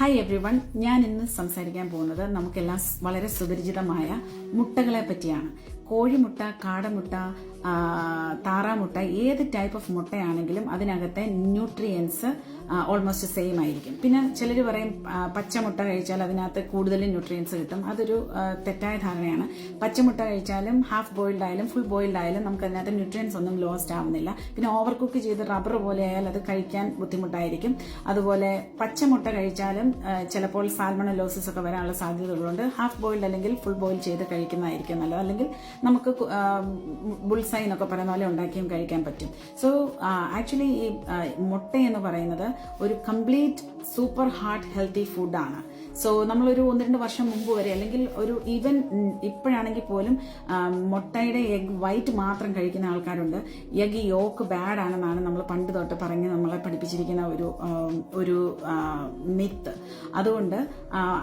Hi every one ഞാൻ ഇന്ന് സംസാരിക്കാൻ പോകുന്നത് നമുക്കെല്ലാം വളരെ സുപരിചിതമായ മുട്ടകളെ പറ്റിയാണ്. കോഴിമുട്ട കാടമുട്ട താറാമുട്ട ഏത് ടൈപ്പ് ഓഫ് മുട്ടയാണെങ്കിലും അതിനകത്തെ ന്യൂട്രിയൻസ് ഓൾമോസ്റ്റ് സെയിം ആയിരിക്കും. പിന്നെ ചിലർ പറയും പച്ചമുട്ട കഴിച്ചാൽ അതിനകത്ത് കൂടുതൽ ന്യൂട്രിയൻസ് കിട്ടും. അതൊരു തെറ്റായ ധാരണയാണ്. പച്ചമുട്ട കഴിച്ചാലും ഹാഫ് ബോയിൽഡ് ആയാലും ഫുൾ ബോയിൽഡ് ആയാലും നമുക്ക് അതിനകത്ത് ന്യൂട്രിയൻസ് ഒന്നും ലോസ്റ്റ് ആവുന്നില്ല. പിന്നെ ഓവർ കുക്ക് ചെയ്ത് റബ്ബർ പോലെ ആയാൽ അത് കഴിക്കാൻ ബുദ്ധിമുട്ടായിരിക്കും. അതുപോലെ പച്ചമുട്ട കഴിച്ചാലും ചിലപ്പോൾ സാൽമണലോസിസ് ഒക്കെ വരാനുള്ള സാധ്യതകളുണ്ട്. ഹാഫ് ബോയിൽഡ് അല്ലെങ്കിൽ ഫുൾ ബോയിൽ ചെയ്ത് കഴിക്കുന്നതായിരിക്കും നല്ലത്. അല്ലെങ്കിൽ നമുക്ക് എന്നൊക്കെ പറയുന്ന പോലെ ഉണ്ടാക്കിയും കഴിക്കാൻ പറ്റും. സോ ആക്ച്വലി ഈ മുട്ട എന്ന് പറയുന്നത് ഒരു കംപ്ലീറ്റ് സൂപ്പർ ഹാർട്ട് ഹെൽത്തി ഫുഡാണ് സോ നമ്മളൊരു ഒന്ന് രണ്ട് വർഷം മുമ്പ് വരെ അല്ലെങ്കിൽ ഒരു ഈവൻ ഇപ്പോഴാണെങ്കിൽ പോലും മുട്ടയുടെ എഗ് വൈറ്റ് മാത്രം കഴിക്കുന്ന ആൾക്കാരുണ്ട്. എഗ് യോക്ക് ബാഡ് ആണെന്നാണ് നമ്മൾ പണ്ട് തൊട്ട് പറഞ്ഞ് നമ്മളെ പഠിപ്പിച്ചിരിക്കുന്ന ഒരു ഒരു മിത്ത് അതുകൊണ്ട്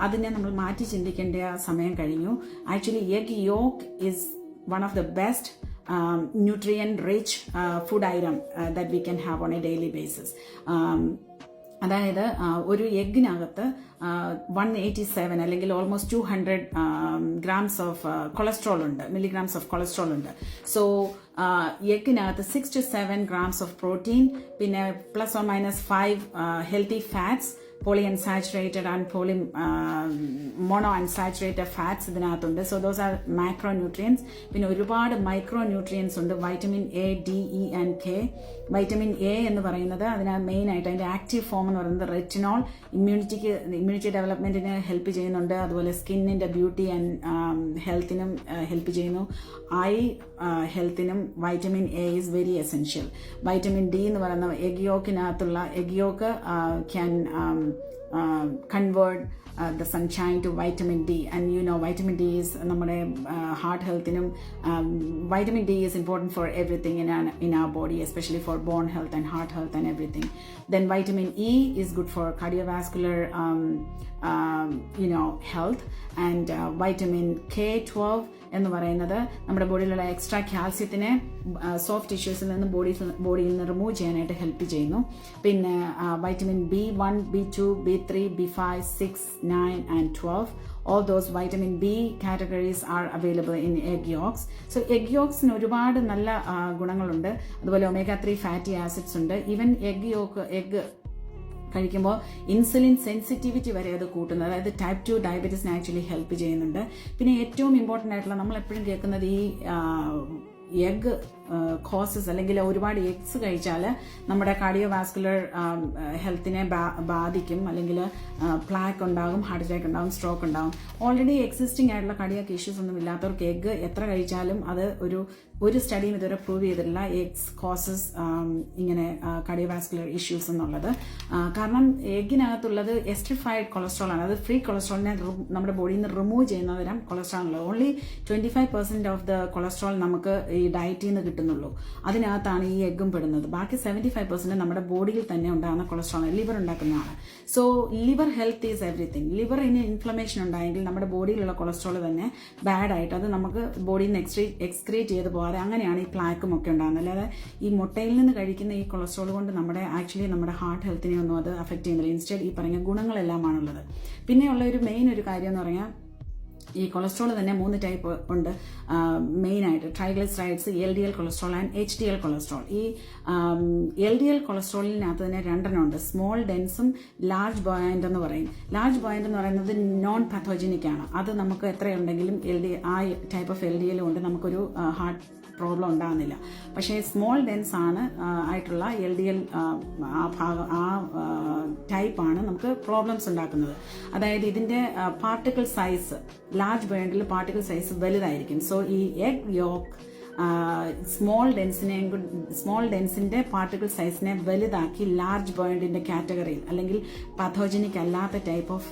അതിനെ നമ്മൾ മാറ്റി ചിന്തിക്കേണ്ട സമയം കഴിഞ്ഞു. Actually egg yolk is one of the best um, nutrient rich uh, food item uh, that we can have on a daily basis. Um, അതായത് ആ, ഒരു എഗ്ഗിനകത്ത് വൺ എയ്റ്റി സെവൻ അല്ലെങ്കിൽ almost two hundred grams of cholesterol ഉണ്ട് milligrams of cholesterol ഉണ്ട് so എഗ്ഗിനകത്ത് six to seven grams of protein പിന്നെ plus or minus five healthy fats poly unsaturated and poly mono unsaturated fats ഇതിനകത്തുണ്ട്. So those are macro nutrients പിന്നെ ഒരുപാട് micro nutrients ഉണ്ട്. Vitamin A D E and K vitamin A എന്ന് പറയുന്നത് അതിനകത്ത് main ആയിട്ട് അതിന്റെ ആക്റ്റീവ് ഫോം എന്ന് പറയുന്നത് റെറ്റിനോൾ ഇമ്മ്യൂണിറ്റിക്ക് ഇമ്മ്യൂണിറ്റി ഡെവലപ്മെന്റിന് ഹെൽപ്പ് ചെയ്യുന്നുണ്ട്. അതുപോലെ സ്കിന്നിന്റെ ബ്യൂട്ടി ആൻഡ് ഹെൽത്തിനും ഹെൽപ്പ് ചെയ്യുന്നു. Eye ഹെൽത്തിനും vitamin A is very essential vitamin D എന്ന് പറയുന്ന എഗിയോക്കിനകത്തുള്ള എഗിയോക്ക് can um, convert the sunshine to vitamin D and you know vitamin D is നമ്മുടെ heart ഹെൽത്തിനും vitamin D is important for everything in in our body especially for bone health and heart health and everything then vitamin E is good for cardiovascular you know health and vitamin K twelve എന്ന് പറയുന്നത് നമ്മുടെ ബോഡിയിലുള്ള extra കാൽസ്യത്തിനെ soft ടിഷ്യൂസിൽ നിന്ന് body ബോഡിയിൽ നിന്ന് remove ചെയ്യാനായിട്ട് help ചെയ്യുന്നു. പിന്നെ vitamin B one B two B three B five six nine and twelve all those vitamin B categories are available in egg yolks so egg യോക്സിന് ഒരുപാട് നല്ല ഗുണങ്ങളുണ്ട്. അതുപോലെ ഒമേഗ ത്രീ ഫാറ്റി ആസിഡ്സ് ഉണ്ട്. Even egg yolk egg കഴിക്കുമ്പോൾ insulin sensitivity വരെ അത് കൂട്ടുന്നത്. അതായത് ടൈപ്പ് ടു ഡയബറ്റീസിനെ ആക്ച്വലി ഹെൽപ്പ് ചെയ്യുന്നുണ്ട്. പിന്നെ ഏറ്റവും ഇമ്പോർട്ടന്റ് ആയിട്ടുള്ള നമ്മൾ എപ്പോഴും കേൾക്കുന്നത് ഈ എഗ് കോസസ് അല്ലെങ്കിൽ ഒരുപാട് എഗ്സ് കഴിച്ചാൽ നമ്മുടെ കാർഡിയോ വാസ്കുലർ ഹെൽത്തിനെ ബാധിക്കും. അല്ലെങ്കിൽ പ്ലാക്ക് ഉണ്ടാകും ഹാർട്ട് അറ്റാക്ക് ഉണ്ടാകും സ്ട്രോക്ക് ഉണ്ടാകും. ഓൾറെഡി എക്സിസ്റ്റിംഗ് ആയിട്ടുള്ള കാർഡിയാക്ക് ഇഷ്യൂസ് ഒന്നും ഇല്ലാത്തവർക്ക് എഗ് എത്ര കഴിച്ചാലും അത് ഒരു ഒരു സ്റ്റഡിയും ഇതുവരെ പ്രൂവ് ചെയ്തിട്ടില്ല. എഗ്സ് കോസസ് ഇങ്ങനെ കാർഡിയോവാസ്കുലർ ഇഷ്യൂസ് എന്നുള്ളത്. കാരണം എഗ്ഗിനകത്തുള്ളത് എസ്റ്റിഫൈഡ് കൊളസ്ട്രോൾ ആണ്. അത് ഫ്രീ കൊളസ്ട്രോളിനെ നമ്മുടെ ബോഡിയിൽ നിന്ന് റിമൂവ് ചെയ്യുന്ന തരം കൊളസ്ട്രോൾ ഉള്ളത്. Only twenty five percent of the cholesterol നമുക്ക് ഈ ഡയറ്റിൽ നിന്ന് കിട്ടുന്നുള്ളൂ. അതിനകത്താണ് ഈ എഗ്ഗും പെടുന്നത്. ബാക്കി സെവന്റി ഫൈവ് പെർസെന്റ് നമ്മുടെ ബോഡിയിൽ തന്നെ ഉണ്ടാകുന്ന കൊളസ്ട്രോൾ ലിവർ ഉണ്ടാക്കുന്നതാണ് so liver health is everything ലിവറിന് inflammation ഉണ്ടായെങ്കിൽ നമ്മുടെ ബോഡിയിലുള്ള കൊളസ്ട്രോൾ തന്നെ ബാഡ് ആയിട്ട് അത് നമുക്ക് ബോഡിയിൽ നിന്ന് എക്സ്ട്രീ എക്സ്ക്രീറ്റ് ചെയ്ത് പോകാതെ അങ്ങനെയാണ് ഈ പ്ലാക്കും ഒക്കെ ഉണ്ടാകുന്നത്. അല്ലാതെ ഈ മുട്ടയിൽ നിന്ന് കഴിക്കുന്ന ഈ കൊളസ്ട്രോൾ കൊണ്ട് നമ്മുടെ ആക്ച്വലി നമ്മുടെ ഹാർട്ട് ഹെൽത്തിനെ ഒന്നും അത് അഫക്റ്റ് ചെയ്യുന്നില്ല. ഇൻസ്റ്റഡ് ഈ പറഞ്ഞ ഗുണങ്ങളെല്ലാമാണുള്ളത്. പിന്നെയുള്ള ഒരു മെയിൻ ഒരു കാര്യം എന്ന് പറഞ്ഞാൽ ഈ കൊളസ്ട്രോൾ തന്നെ മൂന്ന് ടൈപ്പ് ഉണ്ട്. മെയിൻ ആയിട്ട് triglycerides L D L cholesterol and H D L cholesterol ഈ എൽ ഡി എൽ കൊളസ്ട്രോളിനകത്ത് തന്നെ രണ്ടെണ്ണം ഉണ്ട്. സ്മോൾ ഡെൻസും ലാർജ് ബോയന്റ് എന്ന് പറയും. ലാർജ് ബോയന്റ് എന്ന് പറയുന്നത് നോൺ പാത്തോജനിക് ആണ്. അത് നമുക്ക് എത്രയുണ്ടെങ്കിലും എൽ ഡി ആ type of L D L കൊണ്ട് നമുക്കൊരു ഹാർട്ട് പ്രോബ്ലം ഉണ്ടാകുന്നില്ല. പക്ഷേ സ്മോൾ ഡെൻസ് ആണ് ആയിട്ടുള്ള എൽ ഡി എൽ ആ ഭാഗം ആ ടൈപ്പാണ് നമുക്ക് പ്രോബ്ലംസ് ഉണ്ടാക്കുന്നത്. അതായത് ഇതിന്റെ particle size large ബേണ്ടിൽ particle size വലുതായിരിക്കും. സോ ഈ എഗ് യോക്ക് സ്മോൾ ഡെൻസിനെ സ്മോൾ ഡെൻസിന്റെ പാർട്ടിക്കിൾ സൈസിനെ വലുതാക്കി ലാർജ് ബേണ്ടിന്റെ കാറ്റഗറിയിൽ അല്ലെങ്കിൽ പഥോജനിക് അല്ലാത്ത type of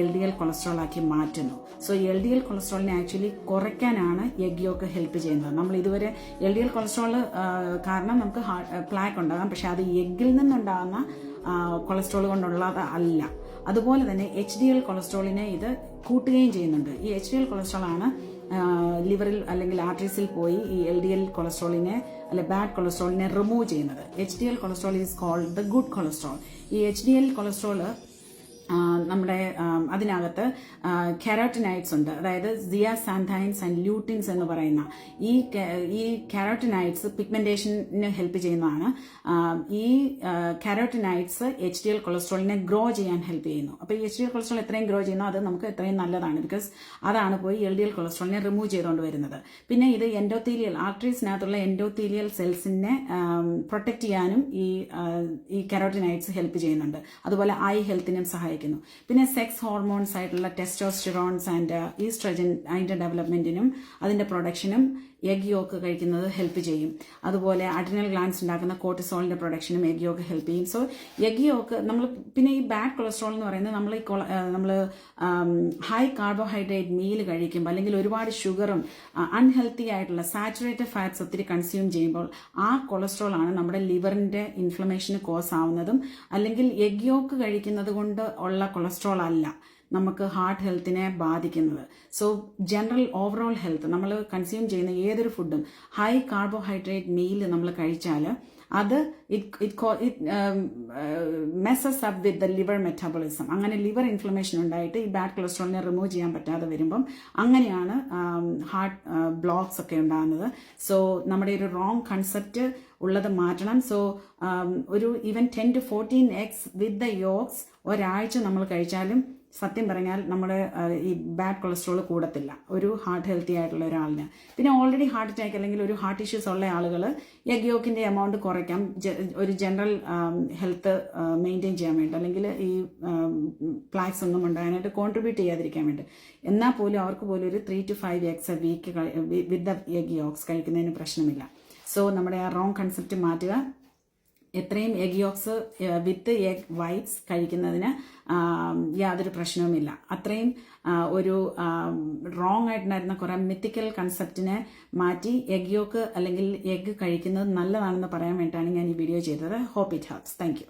L D L cholesterol ആക്കി മാറ്റുന്നു. സോ എൽ ഡി എൽ കൊളസ്ട്രോളിനെ ആക്ച്വലി കുറയ്ക്കാനാണ് എഗ് യോഗ ഹെൽപ്പ് ചെയ്യുന്നത്. നമ്മൾ ഇതുവരെ എൽ ഡി എൽ കൊളസ്ട്രോൾ കാരണം നമുക്ക് പ്ലാക്ക് ഉണ്ടാകാം. പക്ഷെ അത് എഗ്ഗിൽ നിന്നുണ്ടാകുന്ന കൊളസ്ട്രോൾ കൊണ്ടുള്ളത് അല്ല. അതുപോലെ തന്നെ എച്ച് ഡി എൽ കൊളസ്ട്രോളിനെ ഇത് കൂട്ടുകയും ചെയ്യുന്നുണ്ട്. ഈ എച്ച് ഡി എൽ കൊളസ്ട്രോൾ ആണ് ലിവറിൽ അല്ലെങ്കിൽ ആർട്ടറീസിൽ പോയി ഈ എൽ ഡി എൽ കൊളസ്ട്രോളിനെ അല്ലെ ബാഡ് കൊളസ്ട്രോളിനെ റിമൂവ് ചെയ്യുന്നത്. H D L cholesterol is called the good cholesterol. ഈ എച്ച് ഡി എൽ കൊളസ്ട്രോൾ ആ, നമ്മുടെ അതിനകത്ത് കാരോട്ടിനൈറ്റ്സ് ഉണ്ട്. അതായത് സിയ സാന്തൈൻസ് ആൻഡ് ല്യൂട്ടിൻസ് എന്ന് പറയുന്ന ഈ ഈ കാരോട്ടിനൈറ്റ്സ് പിഗ്മെന്റേഷന് ഹെൽപ്പ് ചെയ്യുന്നതാണ്. ഈ കാരോട്ടിനൈറ്റ്സ് എച്ച് ഡി എൽ കൊളസ്ട്രോളിനെ ഗ്രോ ചെയ്യാൻ ഹെൽപ്പ് ചെയ്യുന്നു. അപ്പോൾ ഈ എച്ച് ഡി എൽ കൊളസ്ട്രോൾ എത്രയും ഗ്രോ ചെയ്യുന്നോ അത് നമുക്ക് എത്രയും നല്ലതാണ് ബിക്കോസ് അതാണ് പോയി എൽ ഡി എൽ കൊളസ്ട്രോളിനെ റിമൂവ് ചെയ്തുകൊണ്ട് വരുന്നത്. പിന്നെ ഇത് എൻഡോത്തീലിയൽ ആർട്ടറീസിനകത്തുള്ള എൻഡോത്തീലിയൽ സെൽസിനെ പ്രൊട്ടക്ട് ചെയ്യാനും ഈ ഈ കാരോട്ടിനൈറ്റ്സ് ഹെൽപ്പ് ചെയ്യുന്നുണ്ട്. അതുപോലെ ഐ ഹെൽത്തിനും സഹായിക്കുന്നു. പിന്നെ സെക്സ് ഹോർമോൺസ് ആയിട്ടുള്ള ടെസ്റ്റോസ്റ്റിറോൺസ് ആൻഡ് ഈസ്ട്രജൻ അതിന്റെ ഡെവലപ്മെന്റിനും അതിന്റെ പ്രൊഡക്ഷനും എഗ് യോക്ക് കഴിക്കുന്നത് ഹെൽപ്പ് ചെയ്യും. അതുപോലെ അഡ്രിനൽ ഗ്ലാൻസ് ഉണ്ടാക്കുന്ന കോർട്ടിസോളിന്റെ പ്രൊഡക്ഷനും എഗ് യോക്ക് ഹെൽപ്പ് ചെയ്യും. സോ എഗ് യോക്ക് നമ്മൾ പിന്നെ ഈ ബാഡ് കൊളസ്ട്രോൾ എന്ന് പറയുന്നത് നമ്മൾ ഈ നമ്മൾ ഹൈ കാർബോഹൈഡ്രേറ്റ് മീൽ കഴിക്കുമ്പോൾ അല്ലെങ്കിൽ ഒരുപാട് ഷുഗറും അൺഹെൽത്തി ആയിട്ടുള്ള സാച്ചുറേറ്റഡ് ഫാറ്റ്സ് ഒത്തിരി കൺസ്യൂം ചെയ്യുമ്പോൾ ആ കൊളസ്ട്രോൾ ആണ് നമ്മുടെ ലിവറിന്റെ ഇൻഫ്ലമേഷന് കോസ് ആവുന്നതും അല്ലെങ്കിൽ എഗ് യോക്ക് കഴിക്കുന്നത് കൊണ്ട് ഉള്ള കൊളസ്ട്രോൾ അല്ല. നമുക്ക് ഹാർട്ട് ഹെൽത്തിനെ ബാധിക്കുന്നത്. സോ ജനറൽ ഓവറോൾ ഹെൽത്ത് നമ്മൾ കൺസ്യൂം ചെയ്യുന്ന ഏതൊരു ഫുഡും ഹൈ കാർബോഹൈഡ്രേറ്റ് മീൽ നമ്മൾ കഴിച്ചാൽ അത് it it messes up with the liver metabolism അങ്ങനെ ലിവർ ഇൻഫ്ലമേഷൻ ഉണ്ടായിട്ട് ഈ ബാഡ് കൊളസ്ട്രോളിനെ റിമൂവ് ചെയ്യാൻ പറ്റാതെ വരുമ്പം അങ്ങനെയാണ് ഹാർട്ട് ബ്ലോക്സ് ഒക്കെ ഉണ്ടാകുന്നത്. സോ നമ്മുടെ ഒരു റോങ് കൺസെപ്റ്റ് ഉള്ളത് മാറ്റണം. സോ ഒരു even ten to fourteen eggs with the yolks ഒരാഴ്ച നമ്മൾ കഴിച്ചാലും സത്യം പറഞ്ഞാൽ നമ്മൾ ഈ ബാഡ് കൊളസ്ട്രോൾ കൂടത്തില്ല. ഒരു ഹാർട്ട് ഹെൽത്തി ആയിട്ടുള്ള ഒരാളിന്. പിന്നെ ഓൾറെഡി ഹാർട്ട് അറ്റാക്ക് അല്ലെങ്കിൽ ഒരു ഹാർട്ട് ഇഷ്യൂസ് ഉള്ള ആളുകൾ എഗ് യോക്കിന്റെ എമൗണ്ട് കുറയ്ക്കാം ഒരു ജനറൽ ഹെൽത്ത് മെയിന്റെയിൻ ചെയ്യാൻ വേണ്ടി. അല്ലെങ്കിൽ ഈ പ്ലാക്സ് ഒന്നും ഉണ്ടാകാനായിട്ട് കോൺട്രിബ്യൂട്ട് ചെയ്യാതിരിക്കാൻ വേണ്ടി. എന്നാൽ പോലും അവർക്ക് പോലും ഒരു three to five eggs week with egg yolks കഴിക്കുന്നതിന് പ്രശ്നമില്ല. സോ നമ്മുടെ ആ റോങ് കൺസെപ്റ്റ് മാറ്റുക. എത്രയും egg yolks with egg whites കഴിക്കുന്നതിന് യാതൊരു പ്രശ്നവുമില്ല. അത്രയും ഒരു റോങ് ആയിട്ടുണ്ടായിരുന്ന കുറേ മിത്തിക്കൽ കൺസെപ്റ്റിനെ മാറ്റി എഗ് യോക്ക് അല്ലെങ്കിൽ എഗ് കഴിക്കുന്നത് നല്ലതാണെന്ന് പറയാൻ വേണ്ടിയിട്ടാണ് ഞാൻ ഈ വീഡിയോ ചെയ്തത്. Hope it helps thank